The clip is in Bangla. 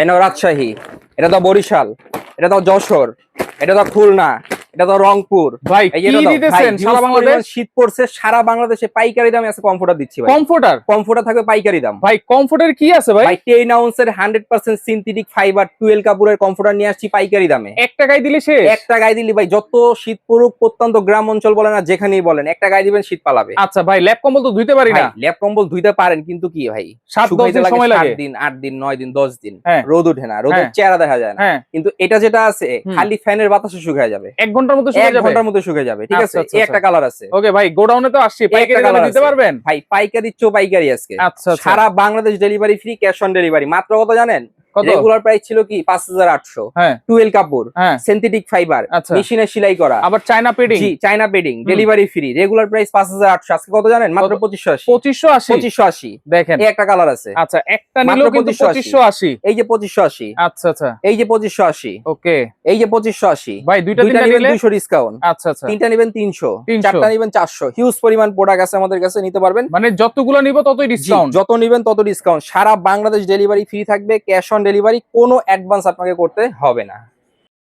এটা রাজশাহী এটা তো বরিশাল এটা তো যশোর এটা তো খুলনা। এটা তো রংপুর। ভাই কি দিতেছেন সারা বাংলাদেশ? শীত পড়ছে সারা বাংলাদেশে পাইকারি দামে আছে কমফোর্টার দিচ্ছি ভাই। কমফোর্টার কমফোর্টার থাকবে পাইকারি দাম। ভাই কমফোর্টের কি আছে ভাই? ভাই ten আউন্সের hundred percent synthetic fibre twill কাপড়ের কমফোর্টার নিয়ে আসছি পাইকারি দামে। এক টাকায় দিলে শেষ? একটা গায়ে দিলি ভাই যত শীত পড়ুক প্রত্যন্ত গ্রাম অঞ্চল বলেন আর যেখানেই বলেন একটা গায়ে দিবেন শীত পালাবে। আচ্ছা ভাই ল্যাপ কম্বল তো ধুইতে পারি না? ল্যাপ কম্বল ধুইতে পারেন কিন্তু কি ভাই? সাত দশ শুকাইতে দিন লাগে সময় লাগে। দিন আট দিন নয় দিন দশ দিন। হ্যাঁ। রোদ উঠে না রোদের হ্যাঁ। চেহারা দেখা যায় না। হ্যাঁ। কিন্তু এটা যেটা আছে খালি ফ্যানের বাতাসে শুকায় যাবে। এক ঘণ্টার মধ্যে শুকিয়ে যাবে? ঘণ্টার মধ্যে শুকিয়ে যাবে ঠিক আছে? আচ্ছা, আচ্ছা, এই একটা কালার আছে। ওকে ভাই গোডাউনে তো আসছে। পাইকারি কালার দামে দিতে পারবেন? ভাই পাইকারি চো পাইকারি আজকে। আচ্ছা আচ্ছা। সারা Bangladesh delivery free cash on delivery মাত্র কত জানেন? রেগুলার প্রাইস ছিল কি? পাঁচ হাজার আটশো। হ্যাঁ। টুয়েল কাপড় সিনথেটিক ফাইবার মেশিনে সেলাই করা। আবার চায়না পেডিং জি China bedding delivery free regular price পাঁচ হাজার আটশো। আজকে কত জানেন? মাত্র কত? পঁচিশশো আশি। পঁচিশশো আশি? পঁচিশশো আশি। দেখেন। এই একটা কালার আছে। আচ্ছা একটা নিলেও কিন্তু 2580 এই যে আচ্ছা আচ্ছা। এই যে পঁচিশশো আশি। ওকে। এই যে পঁচিশশো আশি। ভাই দুইটা তিনটা নিলে? ডিসকাউন্ট। আচ্ছা আচ্ছা। তিনটা নেবেন তিনশো। 300 চারটা নেবেন চারশো। হিউজ পরিমাণ প্রোডাক্ট আছে আমাদের কাছে নিতে পারবেন। মানে যতগুলো নিব ততই ডিসকাউন্ট যত নিবেন তত ডিসকাউন্ট সারা বাংলাদেশ ডেলিভারি ফ্রি থাকবে ক্যাশ অন ডেলিভারি কোনো অ্যাডভান্স আপনাকে করতে হবে না।